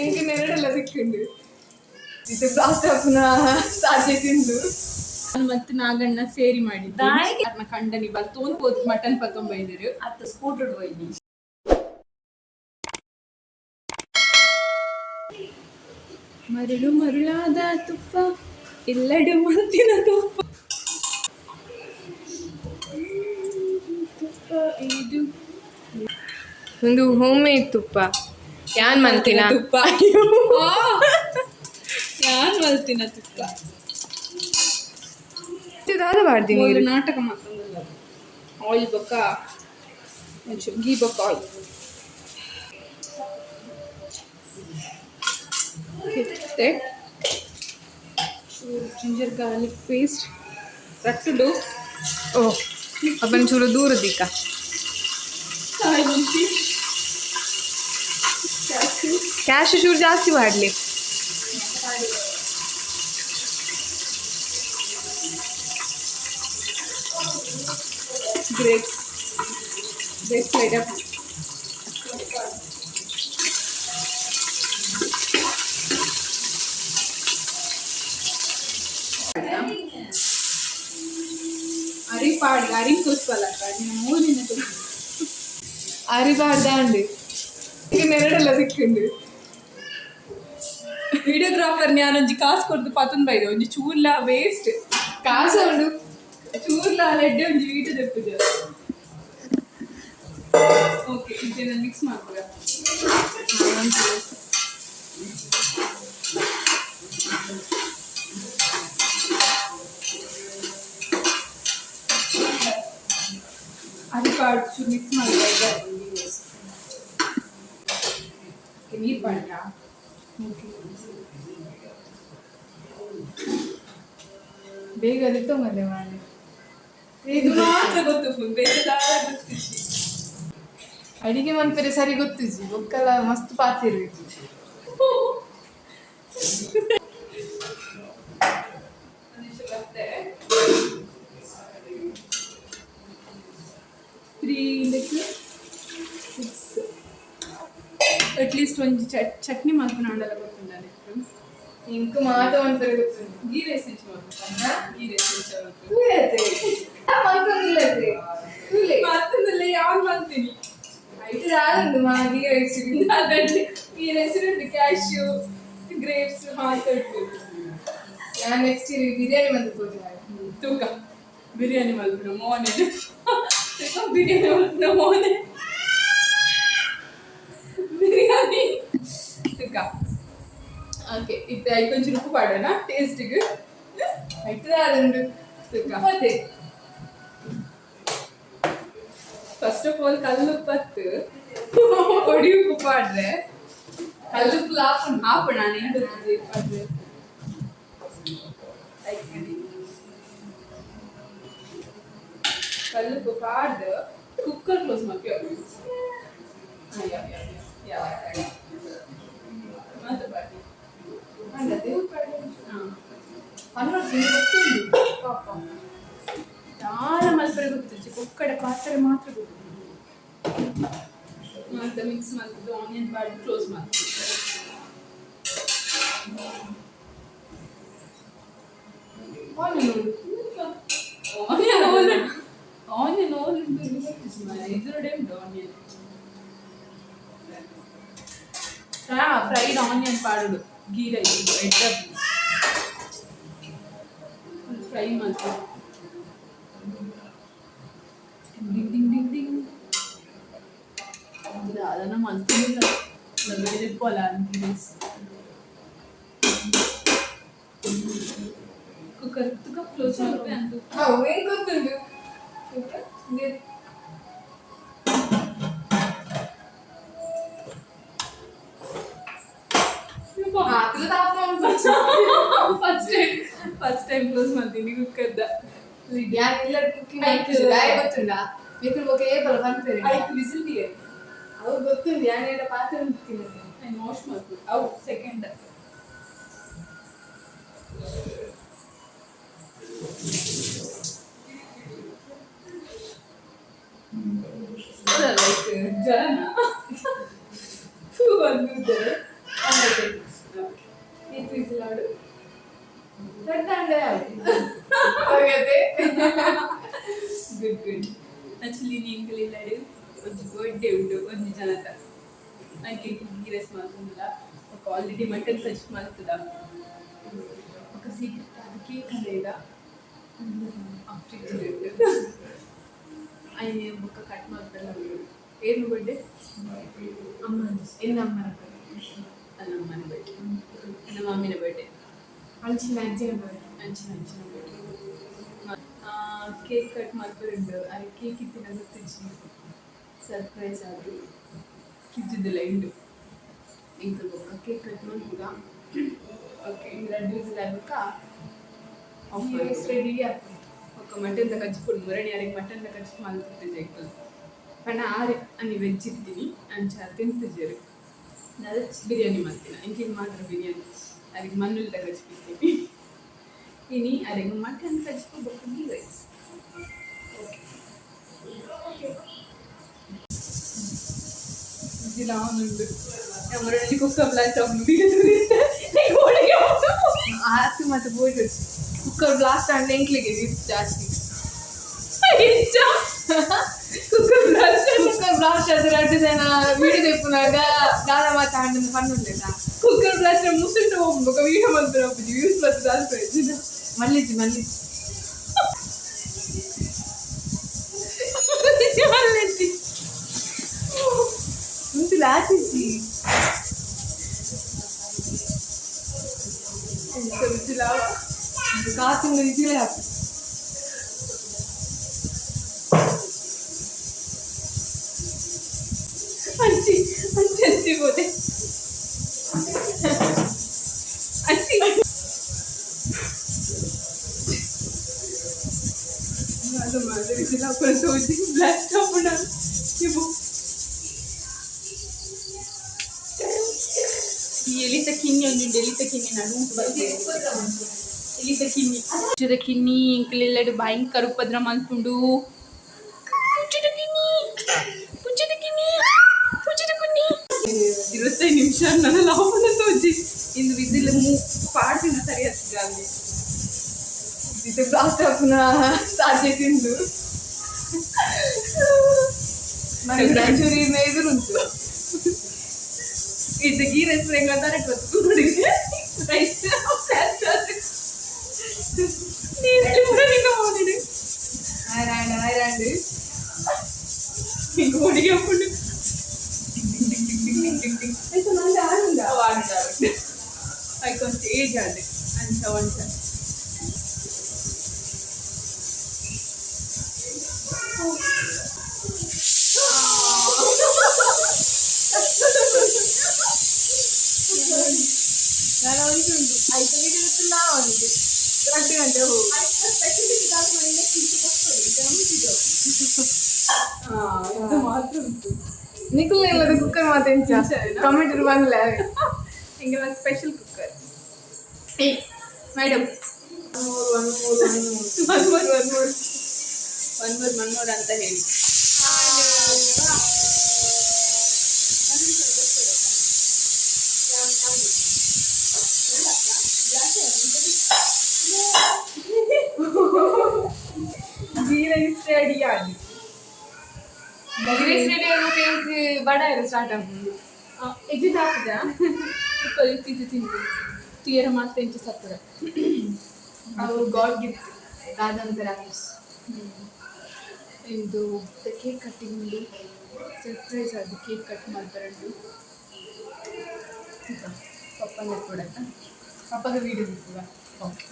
ತೆಂಗಿನೆರಡೆಲ್ಲ ಸಿಕ್ಕೊಂಡು ಇದು ಪ್ರಾಸ್ತಾಪನ ಸಾಧ್ಯ ತಿಂದು ಮತ್ತು ನಾಗಣ್ಣ ಸೇರಿ ಮಾಡಿದ್ದೆ ಕಂಡನಿ ಬರ್ತು ಒಂದು ಹೋದ್ ಮಟನ್ ಪತ್ತೊಂಬ ಇದ್ರು ಅತ್ತ ಸ್ಕೂಟರ್ ಹೋಯ್ದಿ ಮರಳು ಮರುಳಾದ ತುಪ್ಪ ಎಲ್ಲೆಡೆ ಮಂತಿನ ತುಪ್ಪ ತುಪ್ಪ ಇದು ಒಂದು ಹೋಮ್ ಮೇಡ್ ತುಪ್ಪ ಯಾನ್ ಮಲ್ತಿನ? ತುಪ್ಪ. ಯಾನ್ ಮಲ್ತಿನ ತುಪ್ಪ? ದಾದ ಮಾಡ್ತೀನಿ ಮೂರು ನಾಟಕ ಮಾತೊಂದಲ್ಲ ಆಯಿಲ್ ಬಕ್ಕ ಒಂಚೂರು ಗೀ ಬಕ್ಕ ಆಯಿಲ್ ಕೆತ್ತೆ ಜಿಂಜರ್ ಗಾರ್ಲಿಕ್ ಪೇಸ್ಟ್ ರಟ್ಟುಡು. ಓ ಅಪ್ಪನ ಚೂರು ದೂರ ಕಾಯಿ ಮುಂಚಿ ಕ್ಯಾಶ್ ಚೂರು ಜಾಸ್ತಿ ಮಾಡಲಿ ಗ್ರೇಪ್ಸ್ ಗ್ರೇಪ್ಸ್ ಲೈಟ್ ಅರಿ ಪಾಡಿ ಅರಿ ತೋರಿಸ್ಬಲ್ಲ ನಿನ್ನ ಮೂರಿನ ಸಿಕ್ಕಿಂಡು ವಿಡಿಯೋಗ್ರಾಫರ್ ನಾನೊಂಜಿ ಕಾಸು ಕೊಡ್ದು ಪತೊಂದು ಬೈದೆ ಒಂಜಿ ಚೂರ್ಲ ವೇಸ್ಟ್ ಕಾಸು ಉಂಡು ಚೂರ್ಲ ಲೆಡ್ಡೆ ಒಂಜಿ ವೀಟು ದೆಪ್ಪುಜ ಓಕೆ ಇದನ್ನ ಮಿಕ್ಸ್ ಮಾಡ್ಬೋದ ಅದು ಕಾಡು ಮಿಕ್ಸ್ ಮಾಡ್ಬೋದ ಓಕೆ ಬೇಗ ಅರಿತೊಂಗಲ್ಲೆ ಮಾಡಿ. ಇದು ಮಾತ್ರ ಗೊತ್ತು ಫುಲ್ ಬೇಗ ಅಡಿಗೆ ಮನ್ಪರೆ ಸರಿ ಗೊತ್ತಿಜ್ಜಿ ಬೊಕ್ಕಲ್ಲ ಮಸ್ತ್ ಪಾತಿರು ತ್ರೀ ಅಟ್ಲೀಸ್ಟ್ ಒಂದು ಚಟ್ ಚಟ್ನಿ ಮಾತನಾಡಲ್ಲ ಗೊತ್ತಿಲ್ಲ ಅದಕ್ಕೆ ಇಂಕ್ ಮಾತ ಮನ್ಪರೆ ಗೊತ್ತುಂಡು ಗೀ ರೈಸ್ ಹೆಂಚು ಮಾಡ್ಬೇಕು ಗೀ ರೈಸ್ ಹೆಂಚು ಮಾಡ್ಬೇಕು ತೂಯತೆ ಮಲ್ಕೊಂಡಿಲ್ಲತೆ ತೂಲೆ ಮಾತಂದಲ್ಲ ಯಾವಾಗ ಮಾಡ್ತೀನಿ ಇದು ರಾದುಂಡು ಮಾ ಗೀ ರೈಸ್ ಅದಲ್ಲಿ ಈ ರೆಸಿಡೆಂಟ್ ಕ್ಯಾಶ್ಯೂ ಗ್ರೇಪ್ಸ್ ಮಾತಾಡ್ತೀವಿ ನಾನು ನೆಕ್ಸ್ಟ್ ಬಿರಿಯಾನಿ ಮಂತ್ ಹೋಗಿ இருக்கா ఓకే ఇప్పుడు అయి కొంచెం ఉప్పు పడనా టేస్ట్కి అయితే అదండి కాకపోతే ಫಸ್ಟ್ ಆಫ್ ಆಲ್ ಕಲ್ಲುಪ್ಪತ್ತು ಹೊಡಿ ಉಪ್ಪು ಪಾಡ್ರೆ ಕಲ್ಲುಪ್ಪು ಹಾಪಣ ಹಾಪಣ ನೀಡು ಪಾಡ್ರೆ ಕಲ್ಲುಪ್ಪು ಪಾಡ್ದು ಕುಕ್ಕರ್ ಕ್ಲೋಸ್ ಮಾಡ್ಕೋ ಯಾವ ಯಾವ ಯಾವ ಯಾವ చాలా మలపర గుర్తుంది ఒక్కడ పాత్ర మాత్రం మళ్ళీ మిక్స్ మళ్ళీ ఆనియన్ పాడి క్లోజ్ మళ్ళీ ఆనియన్ ఆనియన్ ఆనియన్ ఆనియన్ ఇద్దరు ఆనియన్ ఫ్రైడ్ ఆనియన్ పాడు గీ రైస్ ఎడ్డ ఫ్రై మంచి డింగ్ డింగ్ డింగ్ డింగ్ ఇది రాదన్న మంచి వెళ్ళిపోవాలి అన్ని రైస్ కరెక్ట్గా క్లోజ్ అయిపోయి అంటుంది first time first time close ಮಾಡ್ತೀನಿ ಕುಕ್ಕರ್ದ ಯಾರು ಎಲ್ಲರೂ ಕುಕಿಂಗ್ ಮಾಡ್ತಿದ್ರು ಗಾಯ ಗೊತ್ತುಂಡ ಬೇಕಲ್ ಬಗ್ಗೆ ಏಪಲ್ ಬಂತಾರೆ ಐದು ವಿಸಿಲ್ ತೀರೆ ಅವ್ರು ಗೊತ್ತುಂಡು ಯಾರು ಪಾತ್ರ ತಿನ್ನೋದು ನಾನು ವಾಶ್ ಮಾಡ್ಬೇಕು ಅವು ಸೆಕೆಂಡ್ ಲೈಕ್ ಜನ ಬಂದಿದ್ದಾರೆ ಗುಡ್ ಗುಡ್ ಆಕ್ಚುಲಿ ನೀನು ಕಲಿಲಾಡಿ ಒಂದು ಬರ್ಡೇ ಉಂಟು ಒಂದು ಜನತ ನನಗೆ ಗಿರಸ್ ಮಾಡ್ಕೊಂಡಿಲ್ಲ ఒక ఆల్రెడీ మటన్ ఫెస్ట్ మాల్తుందా ఒక సీక్రెట్ అది కేక్ లేదా? ఆయన ఒక్క కట్ మాత్రం ఏం బర్త్డే అమ్మ ఏందమ్మ అన్న అమ్మని బర్త్డే అన్న మమ్మీని బర్త్డే ಅಂಚಿನ ಅಜ್ಜಿನ ಬರ್ಡೇ ಅಂಚಿನ ಅಂಚಿನ ಬರ್ಡೇ ಕೇಕ್ ಕಟ್ ಮಾಡ್ಕೊಂಡು ಅದು ಕೇಕ್ ಇತ್ತಿನ ಗೊತ್ತಿಜ್ಜಿ ಸರ್ಪ್ರೈಸ್ ಆಗಿ ಕಿಜ್ಜಿದ್ದಿಲ್ಲ ಇಂಡು ಇಂಕ ಬೊಕ್ಕ ಕೇಕ್ ಕಟ್ ಮಾಡ್ಬೋದ ಓಕೆ ಇಂದು ಎರಡು ದಿವಸ ಆಗ್ಬೇಕ ರೆಡಿ ಆಗ್ತದೆ ఒక మటన్ దగ్గర కచ్చుకోండి మురడి అడిగి మటన్ దగ్గర కచ్చి మళ్ళీ తింటే ಪಣ ಆರೆ అని ವೆಜ್ ಇರ್ತೀನಿ ಅಂಚ ತಿಂತಿದ್ದೀರಿ ಅದು ಬಿರಿಯಾನಿ ಮಾಡ್ತೀನಿ ಇಂಕಿನ ಮಾತ್ರ ಬಿರಿಯಾನಿ ಅದಕ್ಕೆ ಮಣ್ಣುಲ್ దగ్గర ಹಚ್ಬಿಡ್ತೀನಿ ಇನಿ ಅದಕ್ಕೆ ಮಟನ್ ಕಚ್ಕೋಬೇಕು ಗೀ ರೈಸ್ ఇలా ఉంది ఎవరైనా కుక్క బ్లాస్ట్ అవుతుంది ಆತು ಮತ್ತೆ ಬೋಯ್ತು ಕುಕ್ಕರ್ ಬ್ಲಾಸ್ಟ್ ಅಂದ್ರೆ ಎಂಕ್ಲಿಗೆ ಇದು ಜಾಸ್ತಿ కుక్క బ్లాస్ట్ ಕುಕ್ಕರ್ ಬ್ಲಾಸ್ಟ್ ಆದ್ರೆ ಎರಡು ಜನ ವಿಡಿಯೋ ತೆಪ್ಪುನಾಗ ದಾದ ಮಾತಾಡಿದ ಪಣ್ಣು ಉಂಟಾ కుక్కర్ ప్లాస్టర్ మూసుంటే ఒక వీడియో మంత్రం అప్పుడు యూస్ ప్లస్ దాల్సిన మళ్ళీ మళ్ళీ మళ్ళీ ముందు లాచేసి కాకుండా ఇదిలే అంచి అంచి అంచిపోతే ಮಾದರಿಸಿಲ್ಲ ಹೊರತೋಗಿ ಬ್ಲಾಸ್ಟ್ ಆಗ್ಬಿಡ ಇವು ಈ ಎಲಿತ ಕಿನ್ನಿ ಒಂದು ಎಲಿತ ತಕ್ಕಿನಿ ನಾನು ಕಿನ್ನಿ ಪುಚ್ಚದ ಕಿನ್ನಿ ಇಂಕಲೆಲ್ಲಡು ಇರುವತ್ತೈದು ನಿಮಿಷ ನನ್ನ ಲಾಭನ ತೋಜಿ ಇಂದು ಬಿದ್ದಿಲ್ಲ ಮೂ ಪಾಡ್ತಿನ ಸರಿ ಹತ್ತಿದ ಅಲ್ಲಿ ಇದು ಬ್ಲಾಸ್ಟ್ ತಿಂದು. ಸಾಧ್ಯತೆ ಉಂಟು ನನಗೆ ರಂಚೂರಿ ಎದುರುಂಟು ಇದು ಗೀ ರೈಸ್ ಹೆಂಗ ಅಂತಾರೆ ಗೊತ್ತು ನೋಡಿ ರೈಸ್ ನೀರಲ್ಲಿ ಮುರಳಿನ ಹೋಗಿಡು ಆಯ್ರಾಂಡ್ ಆಯ್ರಾಂಡ್ ಹಿಂಗೆ ಹುಡುಗಿ ಹಾಕೊಂಡು ಆಯ್ತು ನಂಗೆ ಆನಂದ వాడతారు అవి కొంచెం ఏజ్ అది అంచ వంచ ನಿಖಲ್ ಇಲ್ಲದ ಕುಕ್ಕರ್ ಮಾತೇನು ಟೊಮೆಟೊ ಬಂದ್ಲ ಹಿಂಗೆಲ್ಲ ಸ್ಪೆಷಲ್ ಕುಕ್ಕರ್ ಏ ಮೇಡಮ್ ಒನ್ ಮೂರು ಒನ್ ಮೂರು ಒನ್ ಮೂರು ಒನ್ ಮೂರು ಒನ್ ಮೂರು ಒನ್ ಮೂರು ಅಂತ ಹೇಳಿ ಬಡ ಇರೋ ಸ್ಟಾರ್ಟ್ ಆಗ್ಬೋದು. ಎಕ್ಸಿಟ್ ಆಗ್ತದೆ ಕುಕ್ಕರ್ ತಿಂದು. ತಿಂದು ತೀರ ಮಾತ್ರ ಇಂಚು ಸತ್ತದೆ ಅವು ಗಾಡ್ ಗಿಫ್ಟ್ ರಾಕೇಶ್. ಇದು ಕೇಕ್ ಕಟ್ಟಿಂಗ್ ಸರ್ಪ್ರೈಸ್ ಅದು ಕೇಕ್ ಕಟ್ ಮಾಡ್ತಾರೆ ಪಪ್ಪನ ಕೂಡ ಪಪ್ಪಗೆ ವೀಡಿಯೋ ಬಿಡ್ತೀವ ಓಕೆ.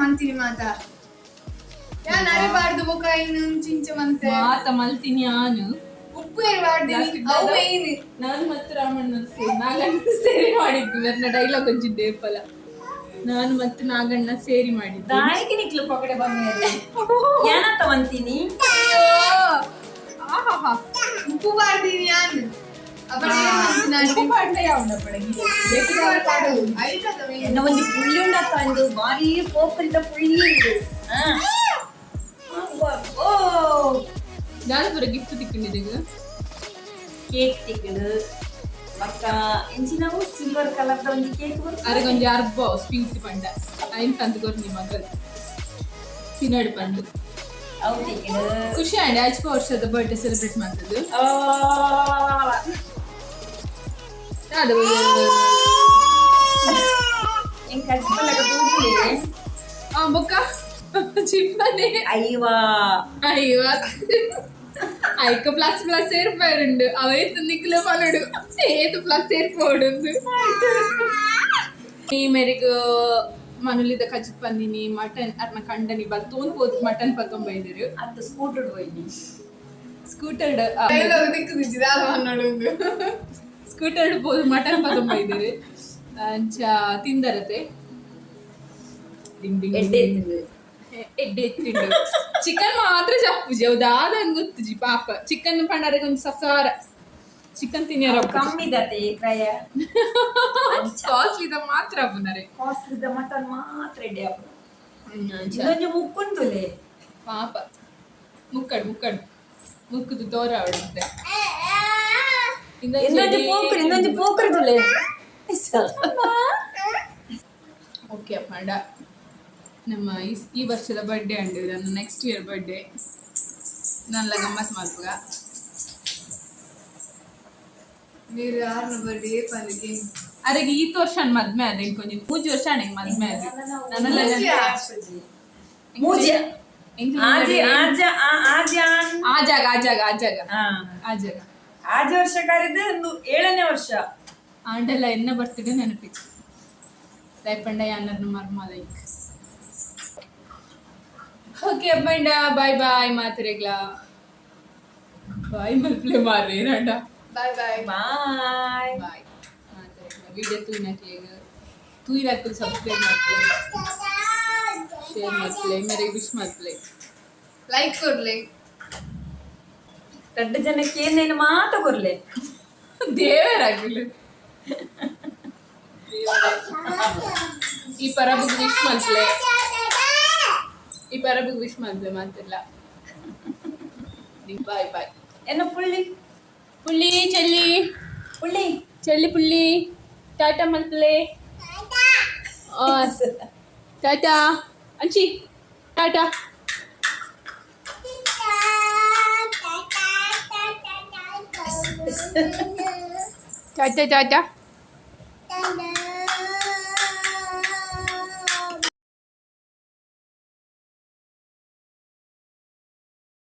ಮಂತೀನಿ ಮಾತ? ಯಾ ನಡಿಬಾರ್ದು ಬೊಕ ಇನ್ನು ಚಿಂಚ ಮಂತೆ? ಮಾತ ಮಲ್ತೀನಿ ನಾನು. ಉಪ್ಪು ಇರಬಾರ್ದು ಅವು ಏನು ನಾನು ಮತ್ತು ರಾಮಣ್ಣ ಸೇರಿ ನಾಗಣ್ಣ ಸೇರಿ ಮಾಡಿದ್ವಿ. ನನ್ನ ಡೈಲಾಗ್ ಫಲ ನಾನು ಮತ್ತು ನಾಗಣ್ಣ ಸೇರಿ ಮಾಡಿದ್ದು ನಿಕ್ಲು ಪಕಡೆ ಬಂದೆ ಏನಂತ ಅಂತೀನಿ ಅಯ್ಯೋ ಆಹಾಹಾ ಉಪ್ಪು ಬಾರ್ದೀನಿ ಯಾನು ಉಂಡತ್ತ ಅಂದು ಬಾರಿ ಪೋಪರಿದ ಪುಳ್ಳಿ ಇದು ಹಾ. ಓ ನಾನು ಗಿಫ್ಟ್ ತಿಕ್ಕೊಂಡಿದ್ದೀಗ? ಕೇಕ್ ತಿಕ್ಕಳು ಮತ್ತ ಎಂಚಿನವು ಸಿಲ್ವರ್ ಕಲರ್ ಒಂದು ಕೇಕ್ ಅರ್ಬ ಪಂಡ. ಐನ್ ತಿನ್ನಡಿ ಪಂಡು. ಖುಷಿ ಅಂಡಿ ವರ್ಷದ ಬರ್ಡೇ ಸೆಲೆಬ್ರೇಟ್ ಮಾಡ್ತದ್ದು. ಅದು ಹೆಂಗ್ ಕಚ್ಬಲ್ಲಗ ತೂಗಿಲೆ ಆ ಬೊಕ್ಕ ಚಿಪ್ಪನೆ ಅಯ್ಯವಾ ಅಯ್ಯೋ ಐಕ ಪ್ಲಸ್ ಪ್ಲಸ್ ಸೇರ್ಪಾರುಂಡು ಅವೈತು ನಿಕ್ಲು ಪನಡು ಏತು ಪ್ಲಸ್ ಸೇರ್ಪೋಡುಂದು ಈ ಮೇರೆಗ್ ಮನುಲಿದ ಕಚ್ಚಿತ್ ಪಂದಿನಿ ಮಟನ್ ಅರ್ನ ಕಂಡನಿ ಬಲ್ತೋನ್ ಹೋದ್ ಮಟನ್ ಪತ್ತೊಂಬೈದಿರು ಅದು ಸ್ಕೂಟರ್ ಹೋಯ್ನಿ ಸ್ಕೂಟರ್ ಡೈಲಾಗ್ ದಿಕ್ಕುದಿದ್ದಿದೆ ಅದು ಅನ್ನೋಡು ಸ್ಕೂಟರ್ ಮಟನ್ ತಗೊಂಡಿದ್ದೀರಿ ತಿಂದರತೆ ಎಡ್ಡೆ ತಿಂಡು ಚಿಕನ್ ಮಾತ್ರ ಚಪ್ಪುಜಿ ಹೌದಾದ ಗೊತ್ತುಜಿ ಪಾಪ. ಚಿಕನ್ ಪಂಡಾರಿಗೆ ಒಂದು ಸಸಾರ. ಚಿಕನ್ ತಿನ್ನಿಯರ ಕಮ್ಮಿ ದತೆ ಕ್ರಯ ಕಾಸ್ಟ್ಲಿದ ಮಾತ್ರ ಅಪ್ಪನರೆ ಕಾಸ್ಟ್ಲಿದ ಮಟನ್ ಮಾತ್ರ ಎಡ್ಡೆ ಅಪ್ಪ ಇದೊಂದು ಮುಕ್ಕುಂದುಲೆ ಪಾಪ. ಮುಕ್ಕಡು ಮುಕ್ಕಡು. ಮುಕ್ಕದು ತೋರ ಅವಳಿದ್ದೆ ಇನ್ನೊಂದು ಪೋಕ್ರಿ ಇನ್ನೊಂದು ಪೋಕ್ರಿ ತುಲೆ ಓಕೆ ಅಪ್ಪಂಡ. ನಮ್ಮ ಈ ವರ್ಷದ ಬರ್ಡೇ ಅಂಡು ನನ್ನ ನೆಕ್ಸ್ಟ್ ಇಯರ್ ಬರ್ಡೇ ನನ್ನ ಗಮ್ಮತ್ ಮಾಡ್ಪುಗ మీరు ಯಾರನ್ನ ಬರ್ಡೇ ಪಂದಿಗೆ ಅರೆಗೆ ಈ ವರ್ಷ ನನ್ನ ಮದ್ಮೆ ಅದ ಕೊಂಚ ಮೂಜಿ ವರ್ಷ ನನಗೆ ಮದ್ಮೆ ಅದ ನನ್ನೆಲ್ಲ ಹಾ. ಆಜಿ ಆಜ ವರ್ಷ ಕರೆದು ಒಂದು ಏಳನೇ ವರ್ಷ. ಆಂಡೆಲ್ಲ ಎನ್ನ ಬರ್ತಿದೆ ನೆನಪಿತ್ತು ಲೈಪಂಡ ಯಾನರ್ನ ಮರ್ಮ ಲೈಕ್ ಓಕೆ ಅಪ್ಪಂಡ ಬಾಯ್ ಬಾಯ್ ಮಾತ್ರೆಗ್ಲ. ಬಾಯ್ ಮಲ್ಪ್ಲೆ ಮಾರ್ರಿ ರಂಡ ಬಾಯ್ ಬಾಯ್ ಬಾಯ್ ಬಾಯ್ ಮಾತ್ರೆಗ್ಲ ವಿಡಿಯೋ ತೂಯಿನಕ್ಲೇಗ ತೂಯಿನಕ್ಕೂ ಸಬ್ಸ್ಕ್ರೈಬ್ ಮಾಡ್ತೀವಿ ಶೇರ್ ಮಾಡ್ತೀವಿ ಮೇರೆಗೆ ವಿಶ್ ಮಾಡ್ತೀವಿ ಲೈಕ್ ಕೊಡ್ಲಿ. ದೊಡ್ಡ ಜನಕ್ಕೆ ಏನೇನು ಮಾತ ಕೊರ್ಲೆ ದೇವರಾಗಲಿ ಈ ಪರಬಗ್ ವಿಶ್ ಮಾಡ್ಲೆ ಈ ಪರಬಗ್ ವಿಶ್ ಮಾಡ್ಲೆ ಮಾತಿಲ್ಲ. ಬಾಯ್ ಬಾಯ್. ಏನ ಪುಳ್ಳಿ? ಪುಳ್ಳಿ ಚೆಲ್ಲಿ. ಪುಳ್ಳಿ. ಚೆಲ್ಲಿ ಪುಳ್ಳಿ. ಟಾಟಾ ಮಲ್ಪ್ಲೆ ಟಾಟಾ. ಅಂಚಿ ಟಾಟಾ. Dada dada.